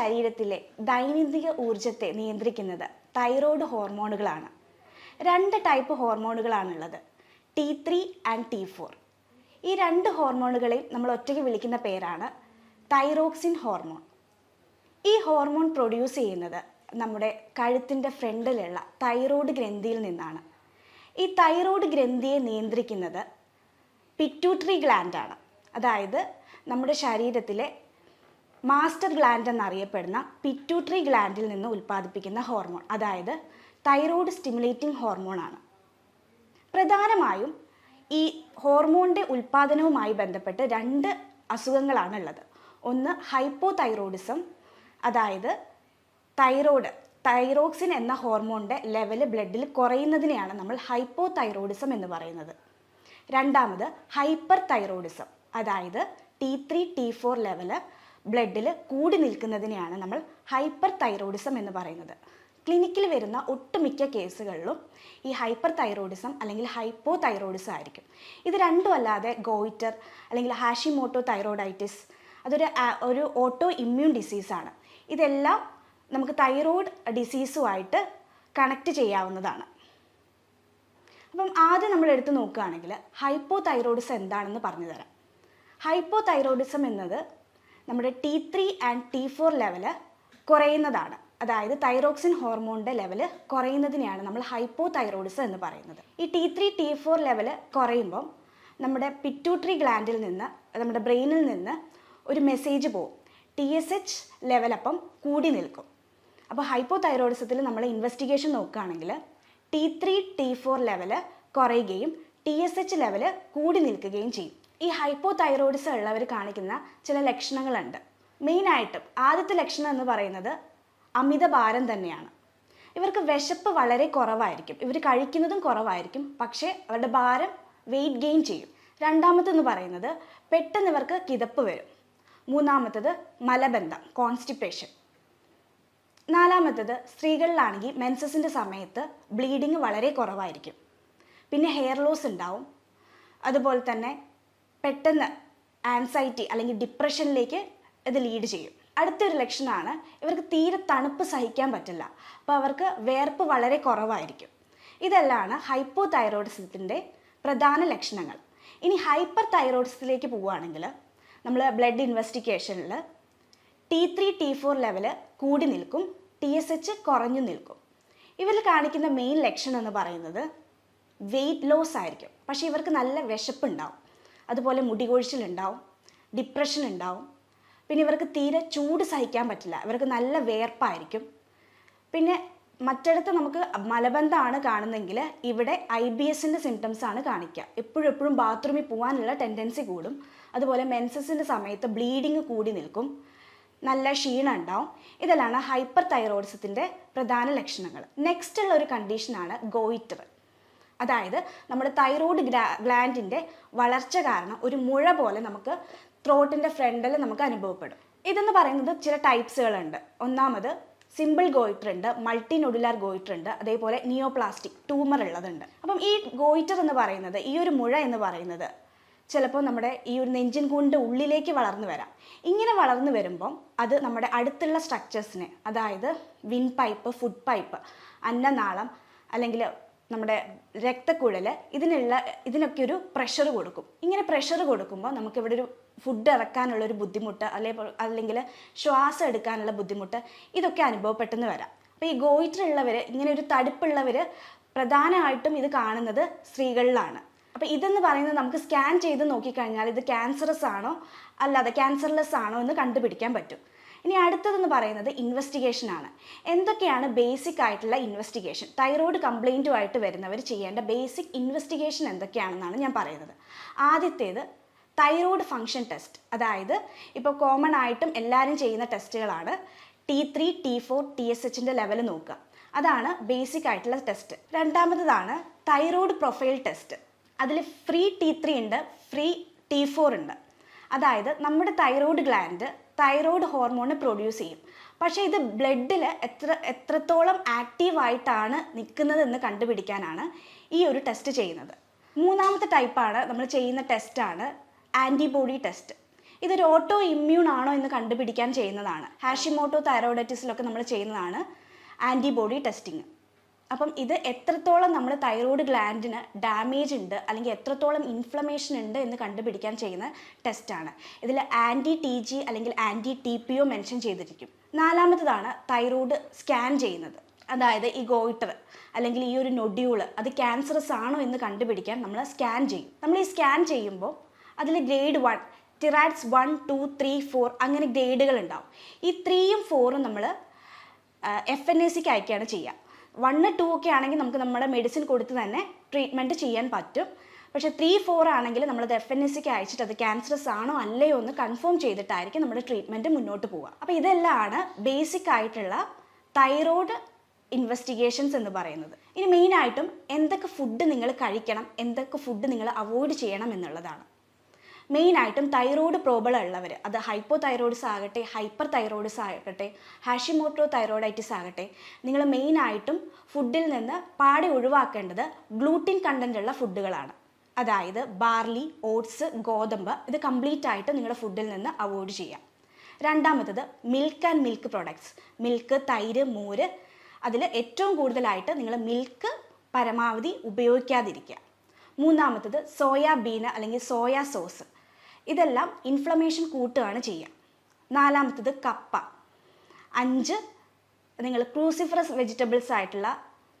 ശരീരത്തിലെ ദൈനംദിന ഊർജത്തെ നിയന്ത്രിക്കുന്നത് തൈറോയ്ഡ് ഹോർമോണുകളാണ് രണ്ട് type ഹോർമോണുകളാണുള്ളത് T three and T four ഈ രണ്ട് ഹോർമോണുകളെയും നമ്മൾ ഒറ്റയ്ക്ക് വിളിക്കുന്ന പേരാണ് തൈറോക്സിൻ ഹോർമോൺ ഈ ഹോർമോൺ പ്രൊഡ്യൂസ് ചെയ്യുന്നത് നമ്മുടെ കഴുത്തിന്റെ ഫ്രണ്ടിലുള്ള തൈറോയ്ഡ് ഗ്രന്ഥിയിൽ നിന്നാണ്. ഈ തൈറോയ്ഡ് ഗ്രന്ഥിയെ നിയന്ത്രിക്കുന്നത് പിറ്റ്യൂട്ടറി ഗ്ലാൻഡാണ് അതായത് നമ്മുടെ ശരീരത്തിലെ മാസ്റ്റർ ഗ്ലാൻഡ് എന്നറിയപ്പെടുന്ന പിറ്റ്യൂട്ടറി ഗ്ലാൻഡിൽ നിന്ന് ഉൽപ്പാദിപ്പിക്കുന്ന ഹോർമോൺ അതായത് തൈറോയ്ഡ് സ്റ്റിമുലേറ്റിംഗ് ഹോർമോണാണ് പ്രധാനമായും ഈ ഹോർമോണിന്റെ ഉൽപ്പാദനവുമായി ബന്ധപ്പെട്ട് രണ്ട് അസുഖങ്ങളാണ് ഉള്ളത് ഒന്ന് ഹൈപ്പോ തൈറോയിഡിസം അതായത് തൈറോയ്ഡ് തൈറോക്സിൻ എന്ന ഹോർമോണിന്റെ ലെവൽ ബ്ലഡിൽ കുറയുന്നതിനെയാണ് നമ്മൾ ഹൈപ്പോ തൈറോയിഡിസം എന്ന് പറയുന്നത്. രണ്ടാമത് ഹൈപ്പർ തൈറോയിഡിസം അതായത് T three T four level ബ്ലഡിൽ കൂടി നിൽക്കുന്നതിനെയാണ് നമ്മൾ ഹൈപ്പർ തൈറോയിഡിസം എന്ന് പറയുന്നത്. ക്ലിനിക്കിൽ വരുന്ന ഒട്ടുമിക്ക കേസുകളിലും ഈ ഹൈപ്പർ തൈറോയിഡിസം അല്ലെങ്കിൽ ഹൈപ്പോ തൈറോയിഡിസം ആയിരിക്കും. ഇത് രണ്ടും അല്ലാതെ ഗോയിറ്റർ അല്ലെങ്കിൽ ഹാഷിമോട്ടോ തൈറോയിഡൈറ്റിസ് അതൊരു ഒരു ഓട്ടോ ഇമ്മ്യൂൺ ഡിസീസാണ് ഇതെല്ലാം നമുക്ക് തൈറോയിഡ് ഡിസീസുമായിട്ട് കണക്റ്റ് ചെയ്യാവുന്നതാണ്. അപ്പം ആദ്യം നമ്മൾ എടുത്ത് നോക്കുകയാണെങ്കിൽ ഹൈപ്പോ തൈറോയിഡിസം എന്താണെന്ന് പറഞ്ഞു തരാം ഹൈപ്പോ തൈറോയിഡിസം എന്നത് നമ്മുടെ T three and T four level കുറയുന്നതാണ്. അതായത് തൈറോക്സിൻ ഹോർമോണിന്റെ ലെവൽ കുറയുന്നതിനെയാണ് നമ്മൾ ഹൈപ്പോ തൈറോയിഡിസം എന്ന് പറയുന്നത്. ഈ T three T four level കുറയുമ്പം നമ്മുടെ പിറ്റൂട്രി ഗ്ലാൻഡിൽ നിന്ന് നമ്മുടെ ബ്രെയിനിൽ നിന്ന് ഒരു മെസ്സേജ് പോകും ടി എസ് എച്ച് ലെവൽ അപ്പം കൂടി നിൽക്കും. അപ്പോൾ ഹൈപ്പോ തൈറോയിഡിസത്തിൽ നമ്മൾ ഇൻവെസ്റ്റിഗേഷൻ നോക്കുകയാണെങ്കിൽ T three T four level കുറയുകയും ടി എസ് എച്ച് ലെവൽ കൂടി നിൽക്കുകയും ചെയ്യും. ഈ ഹൈപ്പോ തൈറോയിഡിസം ഉള്ളവർ കാണിക്കുന്ന ചില ലക്ഷണങ്ങളുണ്ട്. മെയിനായിട്ടും ആദ്യത്തെ ലക്ഷണം എന്ന് പറയുന്നത് അമിത ഭാരം തന്നെയാണ്. ഇവർക്ക് വിശപ്പ് വളരെ കുറവായിരിക്കും. ഇവർ കഴിക്കുന്നതും കുറവായിരിക്കും. പക്ഷേ അവരുടെ ഭാരം വെയിറ്റ് ഗെയിൻ ചെയ്യും. രണ്ടാമത്തെന്ന് പറയുന്നത് പെട്ടെന്ന് ഇവർക്ക് കിതപ്പ് വരും. മൂന്നാമത്തത് മലബന്ധം കോൺസ്റ്റിപ്പേഷൻ നാലാമത്തത് സ്ത്രീകളിലാണെങ്കിൽ മെൻസസിന്റെ സമയത്ത് ബ്ലീഡിങ് വളരെ കുറവായിരിക്കും. പിന്നെ ഹെയർ ലോസ് ഉണ്ടാവും. അതുപോലെ തന്നെ പെട്ടെന്ന് ആൻസൈറ്റി അല്ലെങ്കിൽ ഡിപ്രഷനിലേക്ക് ഇത് ലീഡ് ചെയ്യും. അടുത്തൊരു ലക്ഷണമാണ് ഇവർക്ക് തീരെ തണുപ്പ് സഹിക്കാൻ പറ്റില്ല. അപ്പോൾ അവർക്ക് വേർപ്പ് വളരെ കുറവായിരിക്കും. ഇതെല്ലാമാണ് ഹൈപ്പോ തൈറോയിഡിസത്തിന്റെ പ്രധാന ലക്ഷണങ്ങൾ. ഇനി ഹൈപ്പർ തൈറോയിഡിസത്തിലേക്ക് പോവുകയാണെങ്കിൽ നമ്മൾ blood ഇൻവെസ്റ്റിഗേഷനിൽ T three T four level കൂടി നിൽക്കും ടി എസ് എച്ച് കുറഞ്ഞു നിൽക്കും. ഇവരിൽ കാണിക്കുന്ന മെയിൻ ലക്ഷണം എന്ന് പറയുന്നത് വെയിറ്റ് ലോസ് ആയിരിക്കും. പക്ഷേ ഇവർക്ക് നല്ല വിശപ്പുണ്ടാവും. അതുപോലെ മുടികൊഴിച്ചിലുണ്ടാവും ഡിപ്രഷൻ ഉണ്ടാവും. പിന്നെ ഇവർക്ക് തീരെ ചൂട് സഹിക്കാൻ പറ്റില്ല. ഇവർക്ക് നല്ല വേർപ്പായിരിക്കും. പിന്നെ മറ്റിടത്ത് നമുക്ക് മലബന്ധമാണ് കാണുന്നെങ്കിൽ ഇവിടെ ഐ ബി എസിന്റെ സിംറ്റംസ് ആണ് കാണിക്കുക. എപ്പോഴും എപ്പോഴും ബാത്റൂമിൽ പോകാനുള്ള ടെൻഡൻസി കൂടും. അതുപോലെ മെൻസസിന്റെ സമയത്ത് ബ്ലീഡിങ് കൂടി നിൽക്കും. നല്ല ക്ഷീണം ഉണ്ടാവും. ഇതെല്ലാം ഹൈപ്പർ തൈറോയിഡിസത്തിന്റെ പ്രധാന ലക്ഷണങ്ങൾ. നെക്സ്റ്റ് ഉള്ള ഒരു കണ്ടീഷനാണ് ഗോയിറ്റർ അതായത് നമ്മുടെ തൈറോയ്ഡ് ഗ്ലാ ഗ്ലാൻഡിന്റെ വളർച്ച കാരണം ഒരു മുഴ പോലെ നമുക്ക് ത്രോട്ടിന്റെ ഫ്രണ്ടിൽ നമുക്ക് അനുഭവപ്പെടും. ഇതെന്ന് പറയുന്നത് ചില ടൈപ്സുകളുണ്ട് ഒന്നാമത് സിമ്പിൾ ഗോയിറ്റർ ഉണ്ട് മൾട്ടി നൊഡുലാർ ഗോയിറ്റർ ഉണ്ട് അതേപോലെ നിയോപ്ലാസ്റ്റിക് ട്യൂമർ ഉള്ളതുണ്ട്. അപ്പം ഈ ഗോയിറ്റർ എന്ന് പറയുന്നത് ഈ ഒരു മുഴ എന്ന് പറയുന്നത് ചിലപ്പോൾ നമ്മുടെ ഈ ഒരു നെഞ്ചിൻ കൂടിന്റെ ഉള്ളിലേക്ക് വളർന്നു വരാം. ഇങ്ങനെ വളർന്നു വരുമ്പം അത് നമ്മുടെ അടുത്തുള്ള സ്ട്രക്ചേഴ്സിനെ അതായത് വിൻ പൈപ്പ് ഫുഡ് പൈപ്പ് അന്നനാളം അല്ലെങ്കിൽ നമ്മുടെ രക്തക്കുഴൽ ഇതിനുള്ള ഇതിനൊക്കെ ഒരു പ്രഷർ കൊടുക്കും. ഇങ്ങനെ പ്രഷർ കൊടുക്കുമ്പോൾ നമുക്കിവിടെ ഒരു ഫുഡ് ഇറക്കാനുള്ള ഒരു ബുദ്ധിമുട്ട് അല്ലെങ്കിൽ അല്ലെങ്കിൽ ശ്വാസം എടുക്കാനുള്ള ബുദ്ധിമുട്ട് ഇതൊക്കെ അനുഭവപ്പെട്ടെന്ന് വരാം. അപ്പോൾ ഈ ഗോയിറ്ററുള്ളവർ ഇങ്ങനെ ഒരു തടുപ്പുള്ളവർ പ്രധാനമായിട്ടും ഇത് കാണുന്നത് സ്ത്രീകളിലാണ്. അപ്പോൾ ഇതെന്ന് പറയുന്നത് നമുക്ക് സ്കാൻ ചെയ്ത് നോക്കിക്കഴിഞ്ഞാൽ ഇത് ക്യാൻസറസ് ആണോ അല്ലാതെ ക്യാൻസർലെസ് ആണോ എന്ന് കണ്ടുപിടിക്കാൻ പറ്റും. ഇനി അടുത്തതെന്ന് പറയുന്നത് ഇൻവെസ്റ്റിഗേഷൻ ആണ്. എന്തൊക്കെയാണ് ബേസിക് ആയിട്ടുള്ള ഇൻവെസ്റ്റിഗേഷൻ തൈറോയ്ഡ് കംപ്ലൈന്റുമായിട്ട് വരുന്നവർ ചെയ്യേണ്ട ബേസിക് ഇൻവെസ്റ്റിഗേഷൻ എന്തൊക്കെയാണെന്നാണ് ഞാൻ പറയുന്നത്. ആദ്യത്തേത് തൈറോയ്ഡ് ഫങ്ഷൻ ടെസ്റ്റ് അതായത് ഇപ്പോൾ കോമൺ ആയിട്ടും എല്ലാവരും ചെയ്യുന്ന ടെസ്റ്റുകളാണ് T three T four T S എച്ചിന്റെ level നോക്കുക. അതാണ് ബേസിക് ആയിട്ടുള്ള ടെസ്റ്റ് രണ്ടാമത്തതാണ് തൈറോയ്ഡ് പ്രൊഫൈൽ ടെസ്റ്റ് അതിൽ ഫ്രീ ടി ത്രീ ഉണ്ട് ഫ്രീ ടി ഫോർ ഉണ്ട്. അതായത് നമ്മുടെ thyroid gland thyroid hormone produce ചെയ്യും. പക്ഷേ ഇത് ബ്ലഡിൽ എത്ര എത്രത്തോളം ആക്റ്റീവായിട്ടാണ് നിൽക്കുന്നതെന്ന് കണ്ടുപിടിക്കാനാണ് ഈ ഒരു ടെസ്റ്റ് ചെയ്യുന്നത്. മൂന്നാമത്തെ ടൈപ്പാണ് നമ്മൾ ചെയ്യുന്ന ടെസ്റ്റാണ് ആന്റിബോഡി ടെസ്റ്റ് ഇതൊരു ഓട്ടോ ഇമ്മ്യൂൺ ആണോ എന്ന് കണ്ടുപിടിക്കാൻ ചെയ്യുന്നതാണ്. ഹാഷിമോട്ടോ തൈറോയിഡറ്റിസിലൊക്കെ നമ്മൾ ചെയ്യുന്നതാണ് ആന്റിബോഡി ടെസ്റ്റിംഗ് അപ്പം ഇത് എത്രത്തോളം നമ്മുടെ തൈറോയ്ഡ് ഗ്ലാൻഡിന് ഡാമേജ് ഉണ്ട് അല്ലെങ്കിൽ എത്രത്തോളം ഇൻഫ്ലമേഷൻ ഉണ്ട് എന്ന് കണ്ടുപിടിക്കാൻ ചെയ്യുന്ന ടെസ്റ്റാണ് ഇതിൽ ആന്റി ടി ജി അല്ലെങ്കിൽ anti T P O mention ചെയ്തിരിക്കും. നാലാമത്തതാണ് തൈറോയ്ഡ് സ്കാൻ ചെയ്യുന്നത്. അതായത് ഈ ഗോയിട്ടർ അല്ലെങ്കിൽ ഈ ഒരു നൊഡ്യൂൾ അത് ക്യാൻസറസ് ആണോ എന്ന് കണ്ടുപിടിക്കാൻ നമ്മൾ സ്കാൻ ചെയ്യും. നമ്മൾ ഈ സ്കാൻ ചെയ്യുമ്പോൾ അതിൽ grade one TIRADS one two three four അങ്ങനെ ഗ്രേഡുകൾ ഉണ്ടാവും. ഈ ത്രീയും ഫോറും നമ്മൾ എഫ് എൻ എ സിക്ക് അയക്കുകയാണ് ചെയ്യുക. വണ്ണ് ടു ഒക്കെ ആണെങ്കിൽ നമുക്ക് നമ്മുടെ മെഡിസിൻ കൊടുത്ത് തന്നെ ട്രീറ്റ്മെന്റ് ചെയ്യാൻ പറ്റും. പക്ഷേ ത്രീ ഫോർ ആണെങ്കിൽ നമ്മൾ എഫ് എൻ എസ് സിക്ക് അയച്ചിട്ട് അത് ക്യാൻസറസ് ആണോ അല്ലയോ എന്ന് കൺഫേം ചെയ്തിട്ടായിരിക്കും നമ്മുടെ ട്രീറ്റ്മെന്റ് മുന്നോട്ട് പോവുക. അപ്പോൾ ഇതെല്ലാമാണ് ബേസിക് ആയിട്ടുള്ള തൈറോയ്ഡ് ഇൻവെസ്റ്റിഗേഷൻസ് എന്ന് പറയുന്നത്. ഇനി മെയിനായിട്ടും എന്തൊക്കെ ഫുഡ് നിങ്ങൾ കഴിക്കണം എന്തൊക്കെ ഫുഡ് നിങ്ങൾ അവോയ്ഡ് ചെയ്യണം എന്നുള്ളതാണ്. മെയിനായിട്ടും തൈറോയ്ഡ് പ്രോബ്ലം ഉള്ളവർ അത് ഹൈപ്പോ തൈറോയിഡ്സ് ആകട്ടെ ഹൈപ്പർ തൈറോയിഡ്സ് ആകട്ടെ ഹാഷിമോട്ടോ തൈറോയിഡൈറ്റിസ് ആകട്ടെ നിങ്ങൾ മെയിനായിട്ടും ഫുഡിൽ നിന്ന് പാടെ ഒഴിവാക്കേണ്ടത് ഗ്ലൂട്ടിൻ കണ്ടന്റ് ഉള്ള ഫുഡുകളാണ്. അതായത് ബാർലി ഓട്സ് ഗോതമ്പ് ഇത് കംപ്ലീറ്റ് ആയിട്ട് നിങ്ങളുടെ ഫുഡിൽ നിന്ന് അവോയ്ഡ് ചെയ്യാം. രണ്ടാമത്തത് milk and milk products milk തൈര് മോര് അതിൽ ഏറ്റവും കൂടുതലായിട്ട് നിങ്ങൾ മിൽക്ക് പരമാവധി ഉപയോഗിക്കാതിരിക്കുക. മൂന്നാമത്തത് സോയാബീൻ അല്ലെങ്കിൽ സോയാ സോസ്. ഇതെല്ലാം ഇൻഫ്ലമേഷൻ കൂട്ടുകയാണ് ചെയ്യുക. നാലാമത്തത് കപ്പ. അഞ്ച് നിങ്ങൾ ക്രൂസിഫറസ് വെജിറ്റബിൾസ് ആയിട്ടുള്ള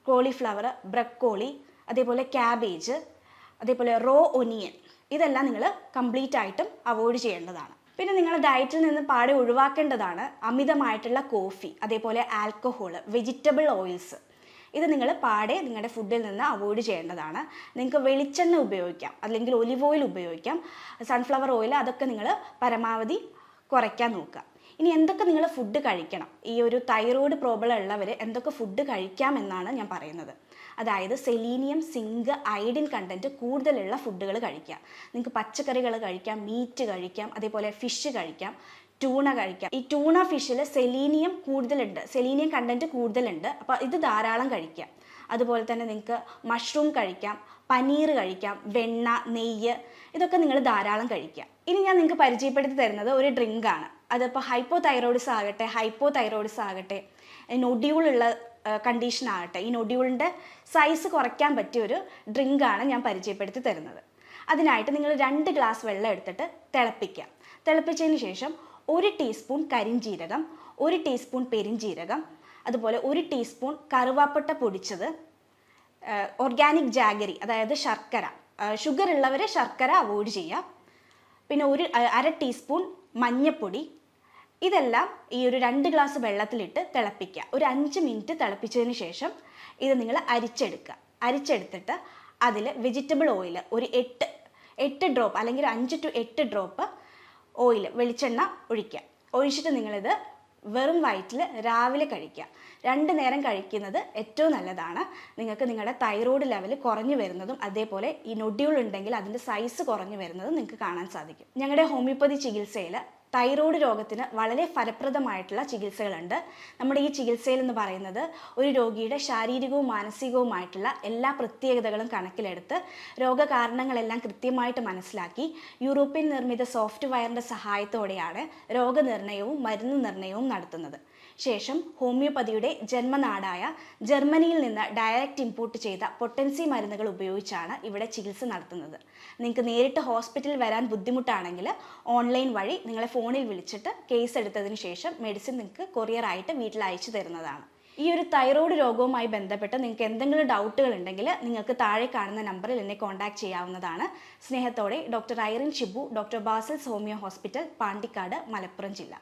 കോളിഫ്ലവർ ബ്രക്കോളി അതേപോലെ ക്യാബേജ് അതേപോലെ റോ ഒനിയൻ ഇതെല്ലാം നിങ്ങൾ കംപ്ലീറ്റ് ആയിട്ടും അവോയ്ഡ് ചെയ്യേണ്ടതാണ്. പിന്നെ നിങ്ങൾ ഡയറ്റിൽ നിന്ന് പാടെ ഒഴിവാക്കേണ്ടതാണ് അമിതമായിട്ടുള്ള കോഫി അതേപോലെ ആൽക്കഹോൾ വെജിറ്റബിൾ ഓയിൽസ് ഇത് നിങ്ങൾ പാടെ നിങ്ങളുടെ ഫുഡിൽ നിന്ന് അവോയ്ഡ് ചെയ്യേണ്ടതാണ്. നിങ്ങൾക്ക് വെളിച്ചെണ്ണ ഉപയോഗിക്കാം അല്ലെങ്കിൽ ഒലിവ് ഓയിൽ ഉപയോഗിക്കാം സൺഫ്ലവർ ഓയിൽ അതൊക്കെ നിങ്ങൾ പരമാവധി കുറയ്ക്കാൻ നോക്കുക. ഇനി എന്തൊക്കെ നിങ്ങൾ ഫുഡ് കഴിക്കണം? ഈ ഒരു തൈറോയ്ഡ് പ്രോബ്ലം ഉള്ളവർ എന്തൊക്കെ ഫുഡ് കഴിക്കാം എന്നാണ് ഞാൻ പറയുന്നത്. അതായത് സെലീനിയം സിങ്ക് അയഡിൻ കണ്ടന്റ് കൂടുതലുള്ള ഫുഡുകൾ കഴിക്കാം നിങ്ങൾക്ക് പച്ചക്കറികൾ കഴിക്കാം മീറ്റ് കഴിക്കാം അതേപോലെ ഫിഷ് കഴിക്കാം. ടൂണ കഴിക്കാം. ഈ ടൂണ ഫിഷിൽ സെലീനിയം കൂടുതലുണ്ട്. സെലീനിയം കണ്ടന്റ് കൂടുതലുണ്ട്. അപ്പോൾ ഇത് ധാരാളം കഴിക്കാം. അതുപോലെ തന്നെ നിങ്ങൾക്ക് മഷ്റൂം കഴിക്കാം പനീർ കഴിക്കാം വെണ്ണ നെയ്യ് ഇതൊക്കെ നിങ്ങൾ ധാരാളം കഴിക്കാം. ഇനി ഞാൻ നിങ്ങൾക്ക് പരിചയപ്പെടുത്തി തരുന്നത് ഒരു ഡ്രിങ്കാണ് അതിപ്പോൾ ഹൈപ്പോ തൈറോയിഡ്സ് ആകട്ടെ ഹൈപ്പോ തൈറോയിഡ്സ് ആകട്ടെ നൊഡ്യൂളുള്ള കണ്ടീഷൻ ആകട്ടെ ഈ നൊഡ്യൂളിന്റെ സൈസ് കുറയ്ക്കാൻ പറ്റിയ ഒരു ഡ്രിങ്കാണ് ഞാൻ പരിചയപ്പെടുത്തി തരുന്നത്. അതിനായിട്ട് നിങ്ങൾ രണ്ട് ഗ്ലാസ് വെള്ളം എടുത്തിട്ട് തിളപ്പിക്കാം. തിളപ്പിച്ചതിന് ശേഷം ഒരു ടീസ്പൂൺ കരിഞ്ജീരകം ഒരു ടീസ്പൂൺ പെരിഞ്ജീരകം അതുപോലെ ഒരു ടീസ്പൂൺ കറുവാപ്പട്ട പൊടിച്ചത് ഓർഗാനിക് ജാഗരി അതായത് ശർക്കര. ഷുഗർ ഉള്ളവരെ ശർക്കര അവോയ്ഡ് ചെയ്യുക. പിന്നെ ഒരു അര ടീസ്പൂൺ മഞ്ഞപ്പൊടി. ഇതെല്ലാം ഈ ഒരു രണ്ട് ഗ്ലാസ് വെള്ളത്തിലിട്ട് തിളപ്പിക്കുക. ഒരു അഞ്ച് മിനിറ്റ് തിളപ്പിച്ചതിന് ശേഷം ഇത് നിങ്ങൾ അരിച്ചെടുക്കുക. അരിച്ചെടുത്തിട്ട് അതിൽ വെജിറ്റബിൾ ഓയിൽ ഒരു എട്ട് എട്ട് ഡ്രോപ്പ് അല്ലെങ്കിൽ അഞ്ച് ടു എട്ട് ഡ്രോപ്പ് ഓയിൽ വെളിച്ചെണ്ണ ഒഴിക്കുക. ഒഴിച്ചിട്ട് നിങ്ങളിത് വെറും വയറ്റിൽ രാവിലെ കഴിക്കുക. രണ്ട് നേരം കഴിക്കുന്നത് ഏറ്റവും നല്ലതാണ്. നിങ്ങൾക്ക് നിങ്ങളുടെ തൈറോയ്ഡ് ലെവൽ കുറഞ്ഞു വരുന്നതും അതേപോലെ ഈ നൊഡ്യൂൾ ഉണ്ടെങ്കിൽ അതിന്റെ സൈസ് കുറഞ്ഞു വരുന്നതും നിങ്ങൾക്ക് കാണാൻ സാധിക്കും. ഞങ്ങളുടെ ഹോമിയോപ്പതി ചികിത്സയിൽ തൈറോയ്ഡ് രോഗത്തിന് വളരെ ഫലപ്രദമായിട്ടുള്ള ചികിത്സകളുണ്ട്. നമ്മുടെ ഈ ചികിത്സയിൽ എന്ന് പറയുന്നത് ഒരു രോഗിയുടെ ശാരീരികവും മാനസികവുമായിട്ടുള്ള എല്ലാ പ്രത്യേകതകളും കണക്കിലെടുത്ത് രോഗകാരണങ്ങളെല്ലാം കൃത്യമായിട്ട് മനസ്സിലാക്കി യൂറോപ്യൻ നിർമ്മിത സോഫ്റ്റ്വെയറിന്റെ സഹായത്തോടെയാണ് രോഗനിർണയവും മരുന്ന് നിർണയവും നടത്തുന്നത്. ശേഷം ഹോമിയോപ്പതിയുടെ ജന്മനാടായ ജർമ്മനിയിൽ നിന്ന് ഡയറക്റ്റ് ഇമ്പോർട്ട് ചെയ്ത പൊട്ടൻസി മരുന്നുകൾ ഉപയോഗിച്ചാണ് ഇവിടെ ചികിത്സ നടത്തുന്നത്. നിങ്ങൾക്ക് നേരിട്ട് ഹോസ്പിറ്റലിൽ വരാൻ ബുദ്ധിമുട്ടാണെങ്കിൽ ഓൺലൈൻ വഴി നിങ്ങളെ ഫോണിൽ വിളിച്ചിട്ട് കേസ് എടുത്തതിന് ശേഷം മെഡിസിൻ നിങ്ങൾക്ക് കൊറിയറായിട്ട് വീട്ടിൽ അയച്ചു തരുന്നതാണ്. ഈ ഒരു തൈറോയ്ഡ് രോഗവുമായി ബന്ധപ്പെട്ട് നിങ്ങൾക്ക് എന്തെങ്കിലും ഡൗട്ടുകൾ ഉണ്ടെങ്കിൽ നിങ്ങൾക്ക് താഴെ കാണുന്ന നമ്പറിൽ എന്നെ കോൺടാക്ട് ചെയ്യാവുന്നതാണ്. സ്നേഹത്തോടെ doctor Irene Shibu doctor Basel's homeo hospital Pandikkad Malappuram ജില്ല.